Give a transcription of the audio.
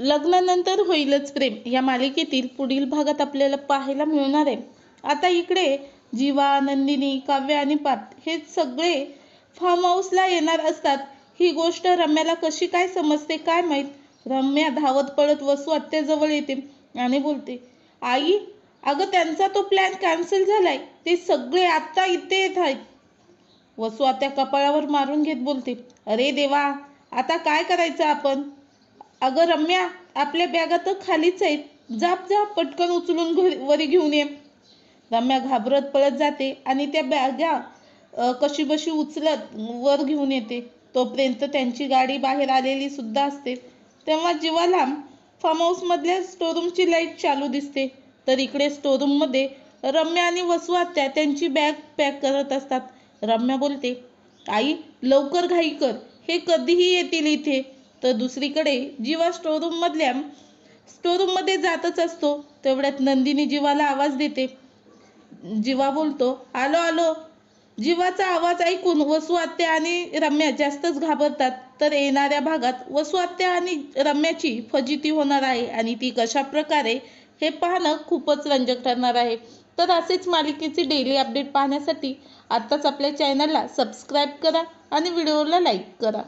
लग्नानंतर होईलच प्रेम. या मालिकेतील पुढील भागात आपल्याला पाहायला मिळणार आहे. आता इकडे जीवा नंदिनी काव्य आणि पात हे सगळे फार्म हाऊसला येणार असतात. ही गोष्ट रम्याला कशी काय समजते काय माहीत? रम्या धावत पळत वसू आत्याजवळ येते आणि बोलते आई अगं त्यांचा तो प्लॅन कॅन्सल झालाय. ते सगळे आत्ता इथे येत आहेत. वसू आत्या कपाळावर मारून घेत बोलते अरे देवा आता काय करायचं आपण? अगं रम्या आपल्या बॅगा तर खालीच आहेत. जाप जाप पटकन उचलून घरी वरी घेऊन ये. रम्या घाबरत पळत जाते आणि त्या बॅगा कशी कशीबशी उचलत वर घेऊन येते. तोपर्यंत त्यांची गाडी बाहेर आलेली सुद्धा असते. तेव्हा जीवाला फार्म हाऊसमधल्या स्टोरूमची लाइट चालू दिसते. तर इकडे स्टोरूममध्ये रम्या आणि वसू आत्या त्यांची बॅग पॅक करत असतात. रम्या बोलते आई लवकर घाई कर. हे कधीही येतील इथे. तर दुसरीकडे जीवा स्टोरूम मधल्या स्टोरूममध्ये जातच असतो. तेवढ्यात नंदिनी जीवाला आवाज देते. जीवा बोलतो आलो आलो. जीवाचा आवाज ऐकून वसू आत्या आणि रम्या जास्तच घाबरतात. तर येणाऱ्या भागात वसू आत्या आणि रम्याची फजिती होणार आहे आणि ती कशा प्रकारे हे पाहणं खूपच रंजक ठरणार आहे. तर असेच मालिकेचे डेली अपडेट पाहण्यासाठी आत्ताच आपल्या चॅनलला सबस्क्राईब करा आणि व्हिडिओला लाईक करा.